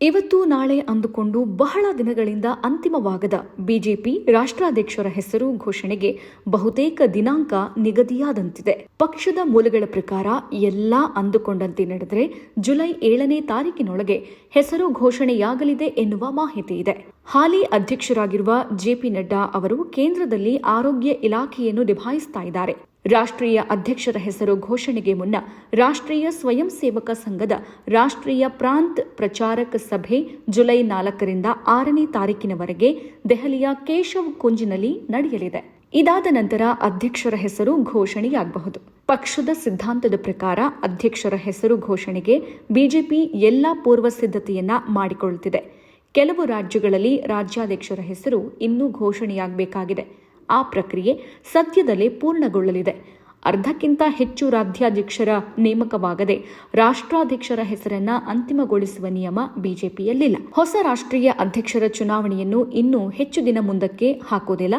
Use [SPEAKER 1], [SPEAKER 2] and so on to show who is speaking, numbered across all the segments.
[SPEAKER 1] ಇವತ್ತು ನಾಳೆ ಅಂದುಕೊಂಡು ಬಹಳ ದಿನಗಳಿಂದ ಅಂತಿಮವಾಗದ ಬಿಜೆಪಿ ರಾಷ್ಟ್ರಾಧ್ಯಕ್ಷರ ಹೆಸರು ಘೋಷಣೆಗೆ ಬಹುತೇಕ ದಿನಾಂಕ ನಿಗದಿಯಾದಂತಿದೆ. ಪಕ್ಷದ ಮೂಲಗಳ ಪ್ರಕಾರ ಎಲ್ಲಾ ಅಂದುಕೊಂಡಂತೆ ನಡೆದರೆ ಜುಲೈ ಏಳನೇ ತಾರೀಕಿನೊಳಗೆ ಹೆಸರು ಘೋಷಣೆಯಾಗಲಿದೆ ಎನ್ನುವ ಮಾಹಿತಿ ಇದೆ. ಹಾಲಿ ಅಧ್ಯಕ್ಷರಾಗಿರುವ ಜೆಪಿ ನಡ್ಡಾ ಅವರು ಕೇಂದ್ರದಲ್ಲಿ ಆರೋಗ್ಯ ಇಲಾಖೆಯನ್ನು ನಿಭಾಯಿಸ್ತಾ ಇದ್ದಾರೆ. ರಾಷ್ಟ್ರೀಯ ಅಧ್ಯಕ್ಷರ ಹೆಸರು ಘೋಷಣೆಗೆ ಮುನ್ನ ರಾಷ್ಟ್ರೀಯ ಸ್ವಯಂ ಸೇವಕ ಸಂಘದ ರಾಷ್ಟ್ರೀಯ ಪ್ರಾಂತ್ ಪ್ರಚಾರಕ ಸಭೆ ಜುಲೈ ನಾಲ್ಕರಿಂದ ಆರನೇ ತಾರೀಕಿನವರೆಗೆ ದೆಹಲಿಯ ಕೇಶವ್ ಕುಂಜಿನಲ್ಲಿ ನಡೆಯಲಿದೆ. ಇದಾದ ನಂತರ ಅಧ್ಯಕ್ಷರ ಹೆಸರು ಘೋಷಣೆಯಾಗಬಹುದು. ಪಕ್ಷದ ಸಿದ್ಧಾಂತದ ಪ್ರಕಾರ ಅಧ್ಯಕ್ಷರ ಹೆಸರು ಘೋಷಣೆಗೆ ಬಿಜೆಪಿ ಎಲ್ಲ ಪೂರ್ವ ಸಿದ್ಧತೆಯನ್ನ ಮಾಡಿಕೊಳ್ಳುತ್ತಿದೆ ಕೆಲವು ರಾಜ್ಯಗಳಲ್ಲಿ ರಾಜ್ಯಾಧ್ಯಕ್ಷರ ಹೆಸರು ಇನ್ನೂ ಘೋಷಣೆಯಾಗಬೇಕಾಗಿದೆ. ಆ ಪ್ರಕ್ರಿಯೆ ಸದ್ಯದಲ್ಲೇ ಪೂರ್ಣಗೊಳ್ಳಲಿದೆ. ಅರ್ಧಕ್ಕಿಂತ ಹೆಚ್ಚು ರಾಜ್ಯಾಧ್ಯಕ್ಷರ ನೇಮಕವಾಗದೆ ರಾಷ್ಟ್ರಾಧ್ಯಕ್ಷರ ಹೆಸರನ್ನ ಅಂತಿಮಗೊಳಿಸುವ ನಿಯಮ ಬಿಜೆಪಿಯಲ್ಲಿಲ್ಲ. ಹೊಸ ರಾಷ್ಟ್ರೀಯ ಅಧ್ಯಕ್ಷರ ಚುನಾವಣೆಯನ್ನು ಇನ್ನೂ ಹೆಚ್ಚು ದಿನ ಮುಂದಕ್ಕೆ ಹಾಕೋದಿಲ್ಲ.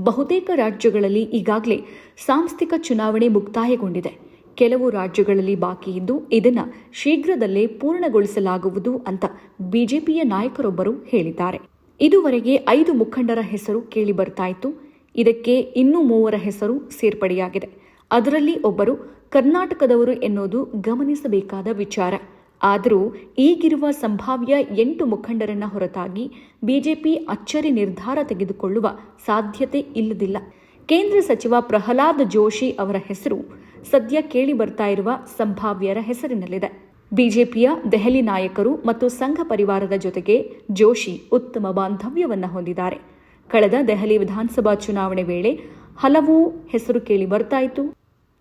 [SPEAKER 1] ಬಹುತೇಕ ರಾಜ್ಯಗಳಲ್ಲಿ ಈಗಾಗಲೇ ಸಾಂಸ್ಥಿಕ ಚುನಾವಣೆ ಮುಕ್ತಾಯಗೊಂಡಿದೆ. ಕೆಲವು ರಾಜ್ಯಗಳಲ್ಲಿ ಬಾಕಿ ಇದ್ದು ಇದನ್ನು ಶೀಘ್ರದಲ್ಲೇ ಪೂರ್ಣಗೊಳಿಸಲಾಗುವುದು ಅಂತ ಬಿಜೆಪಿಯ ನಾಯಕರೊಬ್ಬರು ಹೇಳಿದ್ದಾರೆ. ಇದುವರೆಗೆ ಐದು ಮುಖಂಡರ ಹೆಸರು ಕೇಳಿ ಬರ್ತಾ ಇದಕ್ಕೆ ಇನ್ನೂ ಮೂವರ ಹೆಸರು ಸೇರ್ಪಡೆಯಾಗಿದೆ. ಅದರಲ್ಲಿ ಒಬ್ಬರು ಕರ್ನಾಟಕದವರು ಎನ್ನುವುದು ಗಮನಿಸಬೇಕಾದ ವಿಚಾರ. ಆದರೂ ಈಗಿರುವ ಸಂಭಾವ್ಯ ಎಂಟು ಮುಖಂಡರನ್ನ ಹೊರತಾಗಿ ಬಿಜೆಪಿ ಅಚ್ಚರಿ ನಿರ್ಧಾರ ತೆಗೆದುಕೊಳ್ಳುವ ಸಾಧ್ಯತೆ ಇಲ್ಲದಿಲ್ಲ. ಕೇಂದ್ರ ಸಚಿವ ಪ್ರಹ್ಲಾದ್ ಜೋಶಿ ಅವರ ಹೆಸರು ಸದ್ಯ ಕೇಳಿ ಬರ್ತಾ ಇರುವ ಸಂಭಾವ್ಯರ ಹೆಸರಿನಲ್ಲಿದೆ. ಬಿಜೆಪಿಯ ದೆಹಲಿ ನಾಯಕರು ಮತ್ತು ಸಂಘ ಪರಿವಾರದ ಜೊತೆಗೆ ಜೋಶಿ ಉತ್ತಮ ಬಾಂಧವ್ಯವನ್ನು ಹೊಂದಿದ್ದಾರೆ. ಕಳೆದ ದೆಹಲಿ ವಿಧಾನಸಭಾ ಚುನಾವಣೆ ವೇಳೆ ಹಲವು ಹೆಸರು ಕೇಳಿ ಬರ್ತಾ ಇತ್ತು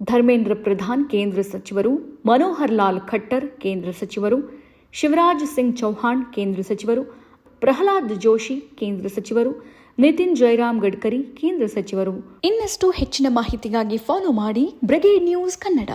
[SPEAKER 1] ಧರ್ಮೇಂದ್ರ ಪ್ರಧಾನ್ ಕೇಂದ್ರ ಸಚಿವರು, ಮನೋಹರ್ ಲಾಲ್ ಖಟ್ಟರ್ ಕೇಂದ್ರ ಸಚಿವರು, ಶಿವರಾಜ್ ಸಿಂಗ್ ಚೌಹಾಣ್ ಕೇಂದ್ರ ಸಚಿವರು, ಪ್ರಹ್ಲಾದ್ ಜೋಶಿ ಕೇಂದ್ರ ಸಚಿವರು, ನಿತಿನ್ ಜೈರಾಮ್ ಗಡ್ಕರಿ ಕೇಂದ್ರ ಸಚಿವರು. ಇನ್ನಷ್ಟು ಹೆಚ್ಚಿನ ಮಾಹಿತಿಗಾಗಿ ಫಾಲೋ ಮಾಡಿ ಬ್ರಿಗೇಡ್ ನ್ಯೂಸ್ ಕನ್ನಡ.